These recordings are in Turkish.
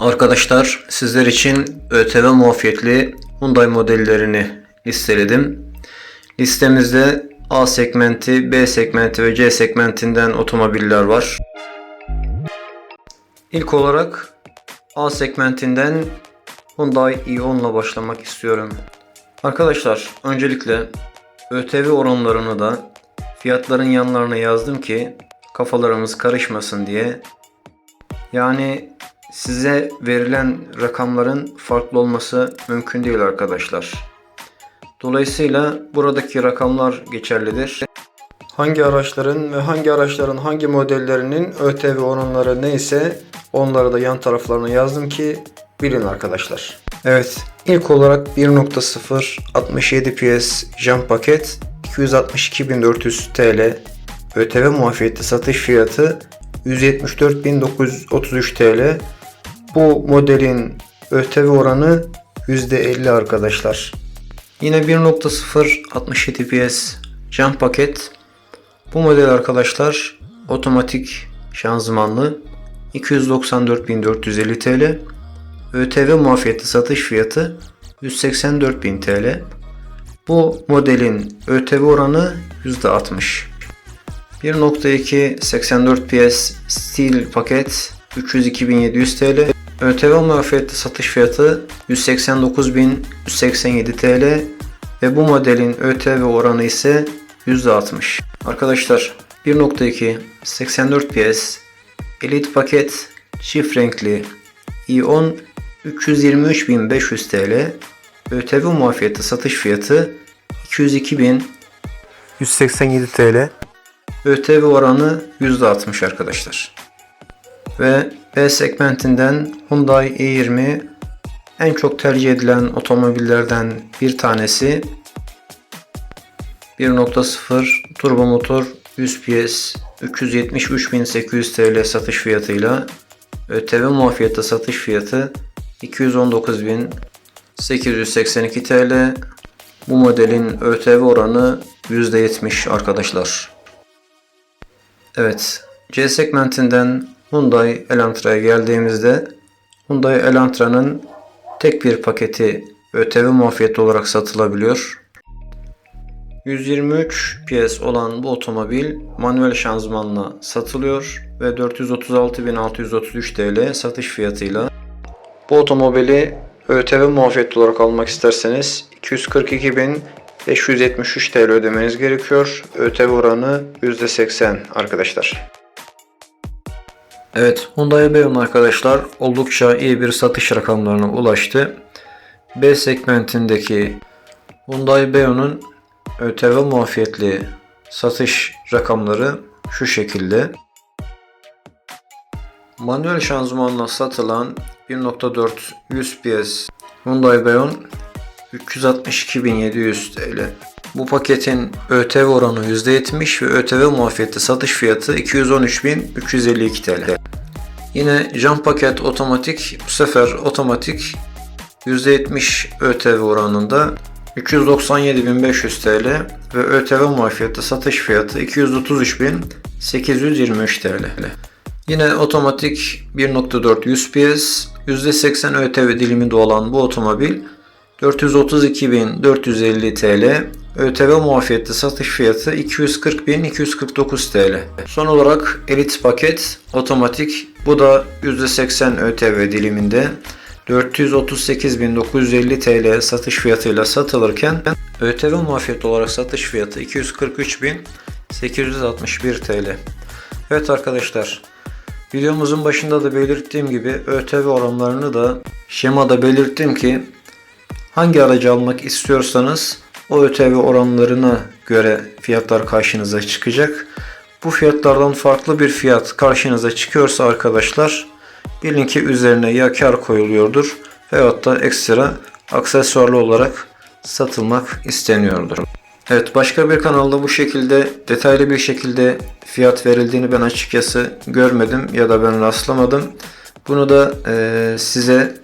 Arkadaşlar sizler için ÖTV muafiyetli Hyundai modellerini listeledim. Listemizde A segmenti, B segmenti ve C segmentinden otomobiller var. İlk olarak A segmentinden Hyundai i10 ile başlamak istiyorum. Arkadaşlar öncelikle ÖTV oranlarını da fiyatların yanlarına yazdım ki kafalarımız karışmasın diye. Yani size verilen rakamların farklı olması mümkün değil arkadaşlar. Dolayısıyla buradaki rakamlar geçerlidir. Hangi araçların ve hangi araçların hangi modellerinin ÖTV oranları neyse onları da yan taraflarına yazdım ki bilin arkadaşlar. Evet ilk olarak 1.0 67 PS jam paket 262.400 TL ÖTV muafiyetli satış fiyatı 174.933 TL. Bu modelin ÖTV oranı %50 arkadaşlar. Yine 1.0 67 PS jam paket. Bu model arkadaşlar otomatik şanzımanlı 294.450 TL. ÖTV muafiyetli satış fiyatı 184.000 TL. Bu modelin ÖTV oranı %60. 1.2 84 PS Steel paket 302.700 TL. ÖTV muafiyetli satış fiyatı 189.187 TL ve bu modelin ÖTV oranı ise %60. Arkadaşlar 1.2 84 PS Elite paket çift renkli i10 323.500 TL. ÖTV muafiyetli satış fiyatı 202.187 TL. ÖTV oranı %60 arkadaşlar. Ve B segmentinden Hyundai i20 en çok tercih edilen otomobillerden bir tanesi 1.0 turbo motor 100 PS 373.800 TL satış fiyatıyla ÖTV muafiyette satış fiyatı 219.882 TL. Bu modelin ÖTV oranı %70 arkadaşlar. Evet, C segmentinden Hyundai Elantra'ya geldiğimizde Hyundai Elantra'nın tek bir paketi ÖTV muafiyeti olarak satılabiliyor. 123 PS olan bu otomobil manuel şanzımanla satılıyor ve 436.633 TL satış fiyatıyla bu otomobili ÖTV muafiyeti olarak almak isterseniz 242.573 TL ödemeniz gerekiyor. ÖTV oranı %80 arkadaşlar. Evet Hyundai Beyon arkadaşlar oldukça iyi bir satış rakamlarına ulaştı. B segmentindeki Hyundai Beyon'un ÖTV muafiyetli satış rakamları şu şekilde. Manuel şanzımanla satılan 1.4 100 PS Hyundai Beyon 362.700 TL. Bu paketin ÖTV oranı %70 ve ÖTV muafiyetli satış fiyatı 213.352 TL. Yine jam paket otomatik bu sefer otomatik %70 ÖTV oranında 397.500 TL ve ÖTV muafiyetli satış fiyatı 233.823 TL. Yine otomatik 1.4 100 PS %80 ÖTV diliminde olan bu otomobil 432.450 TL ÖTV muafiyetli satış fiyatı 240.249 TL. Son olarak Elite paket otomatik bu da %80 ÖTV diliminde 438.950 TL satış fiyatıyla satılırken ÖTV muafiyeti olarak satış fiyatı 243.861 TL. Evet arkadaşlar videomuzun başında da belirttiğim gibi ÖTV oranlarını da şemada belirttim ki hangi aracı almak istiyorsanız o ÖTV oranlarına göre fiyatlar karşınıza çıkacak. Bu fiyatlardan farklı bir fiyat karşınıza çıkıyorsa arkadaşlar bilin ki üzerine ya kar koyuluyordur veyahut da ekstra aksesuarlı olarak satılmak isteniyordur. Evet başka bir kanalda bu şekilde detaylı bir şekilde fiyat verildiğini ben açıkçası görmedim ya da ben rastlamadım. Bunu da e, size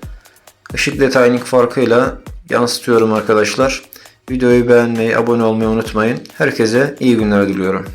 ışık detaylık farkıyla yansıtıyorum arkadaşlar. Videoyu beğenmeyi, abone olmayı unutmayın. Herkese iyi günler diliyorum.